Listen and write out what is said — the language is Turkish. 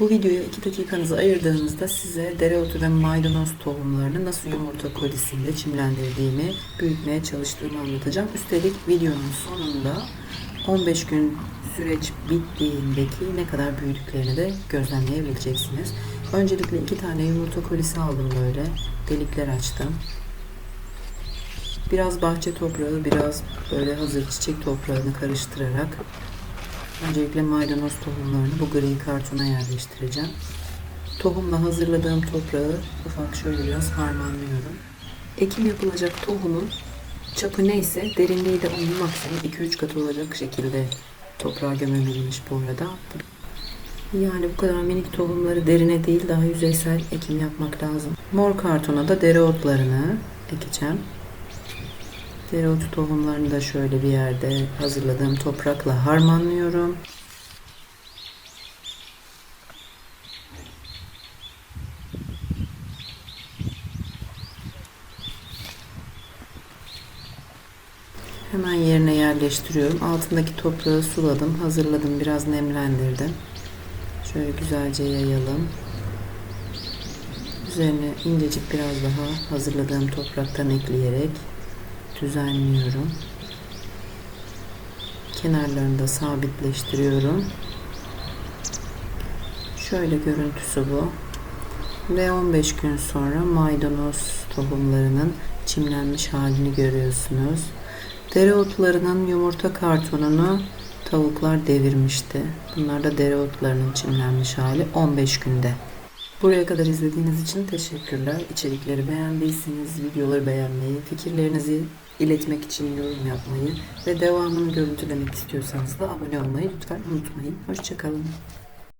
Bu videoya 2 dakikanızı ayırdığınızda size dereotu ve maydanoz tohumlarını nasıl yumurta kolisinde çimlendirdiğimi, büyütmeye çalıştığımı anlatacağım. Üstelik videonun sonunda 15 gün süreç bittiğindeki ne kadar büyüdüklerini de gözlemleyebileceksiniz. Öncelikle iki tane yumurta kolisi aldım böyle. Delikler açtım. Biraz bahçe toprağı, biraz böyle hazır çiçek toprağını karıştırarak öncelikle maydanoz tohumlarını bu gri kartona yerleştireceğim. Tohumla hazırladığım toprağı ufak şöyle biraz harmanlıyorum. Ekim yapılacak tohumun çapı neyse derinliği de onun maksimum 2-3 katı olacak şekilde toprağa gömülmüş bu arada. Yani bu kadar minik tohumları derine değil daha yüzeysel ekim yapmak lazım. Mor kartona da dereotlarını ekeceğim. Dereotu tohumlarını da şöyle bir yerde hazırladığım toprakla harmanlıyorum. Hemen yerine yerleştiriyorum. Altındaki toprağı suladım, hazırladım, biraz nemlendirdim. Şöyle güzelce yayalım. Üzerine incecik biraz daha hazırladığım topraktan ekleyerek düzenliyorum. Kenarlarını da sabitleştiriyorum. Şöyle görüntüsü bu. Ve 15 gün sonra maydanoz tohumlarının çimlenmiş halini görüyorsunuz. Dereotlarının yumurta kartonunu tavuklar devirmişti. Bunlar da dereotlarının çimlenmiş hali 15 günde. Buraya kadar izlediğiniz için teşekkürler. İçerikleri beğendiyseniz videoları beğenmeyi, fikirlerinizi iletmek için yorum yapmayı ve devamını görüntülemek istiyorsanız da abone olmayı lütfen unutmayın. Hoşçakalın.